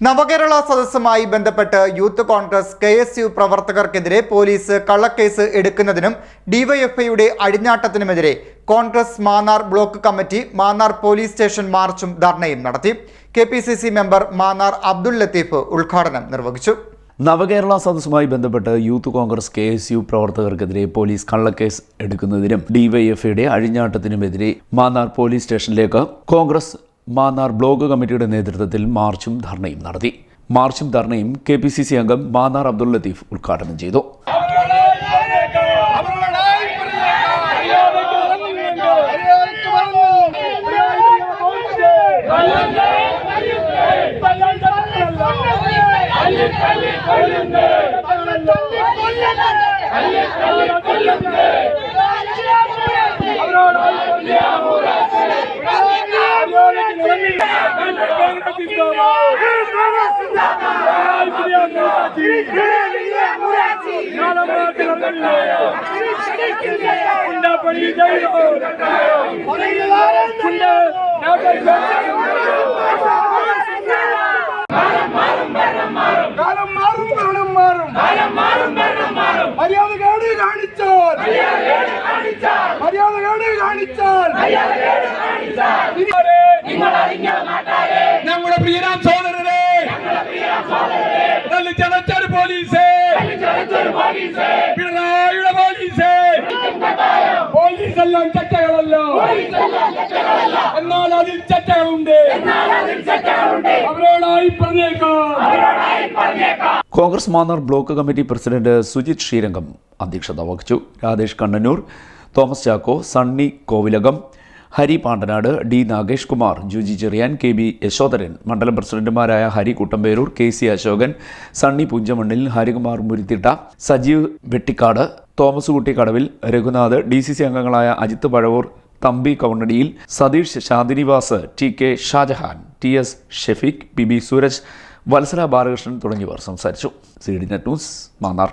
നവകേരള സദസ്സുമായി ബന്ധപ്പെട്ട് youth Congress K S U പ്രവർത്തകർക്കെതിരെ police കള്ളക്കേസ് എടുക്കുന്നതിനും ഡിവൈഎഫ്ഐയുടെ അഴിഞ്ഞാട്ടത്തിനുമെതിരെ Congress Mannar block committee Mannar police station മാർച്ചും ധർണയും നടത്തി. കെ മെമ്പർ മാന്നാർ അബ്ദുൽ ലത്തീഫ് ഉദ്ഘാടനം നിർവഹിച്ചു. നവകേരള സദസ്സുമായി ബന്ധപ്പെട്ട് youth Congress K S U പ്രവർത്തകർക്കെതിരെ police കള്ളക്കേസ് എടുക്കുന്നതിനും ഡിവൈഎഫ്ഐയുടെ അഴിഞ്ഞാട്ടത്തിനുമെതിരെ മാന്നാർ പോലീസ് സ്റ്റേഷനിലേക്ക് കോൺഗ്രസ് മാന്നാർ ബ്ലോക്ക് കമ്മിറ്റിയുടെ നേതൃത്വത്തിൽ മാർച്ചും ധർണയും നടത്തി. മാർച്ചും ധർണയും കെ പി സി സി അംഗം മാന്നാർ അബ്ദുൽ ലത്തീഫ് ഉദ്ഘാടനം ചെയ്തു. കാലം മാറും ഭരണം മാറും മര്യാദകേട് കാണിച്ചാൽ. മര്യാദകേട് കാണിച്ചാൽ. നമ്മുടെ പ്രിയരാം സോദരരെ ചതച്ചൊരു പോലീസേ. പിണറായിയുടെ പോലീസേ. പോലീസെല്ലാം ചട്ടകളല്ലോ. എന്നാൽ അതിൽ ചട്ടകളുണ്ട്. അവരോടായി പറഞ്ഞേക്കാം. Congress Mannar block committee president Sujith Sreerangam അധ്യക്ഷത വഹിച്ചു. Radhesh Kannannoor Thomas Chacko Sunny Kovilakam Hari Pandanad D Nagesh Kumar Juji Cheriyan K B Yashodharan മണ്ഡലം പ്രസിഡന്റുമാരായ Hari Kuttamperoor K C Ashokan Sunny Punchamannil Harikumar Muruthitta Sajeev Vettikkad Thomas Kutty Kadavil Raghunath D C C അംഗങ്ങളായ Ajith Pazhavoor Thampi Kaundadiyil Satheesh Shanthinivas T K Shajahan T S Shefeeque P B Sooraj Vatsala Balakrishnan തുടങ്ങിയവർ സംസാരിച്ചു. C D net news Mannar.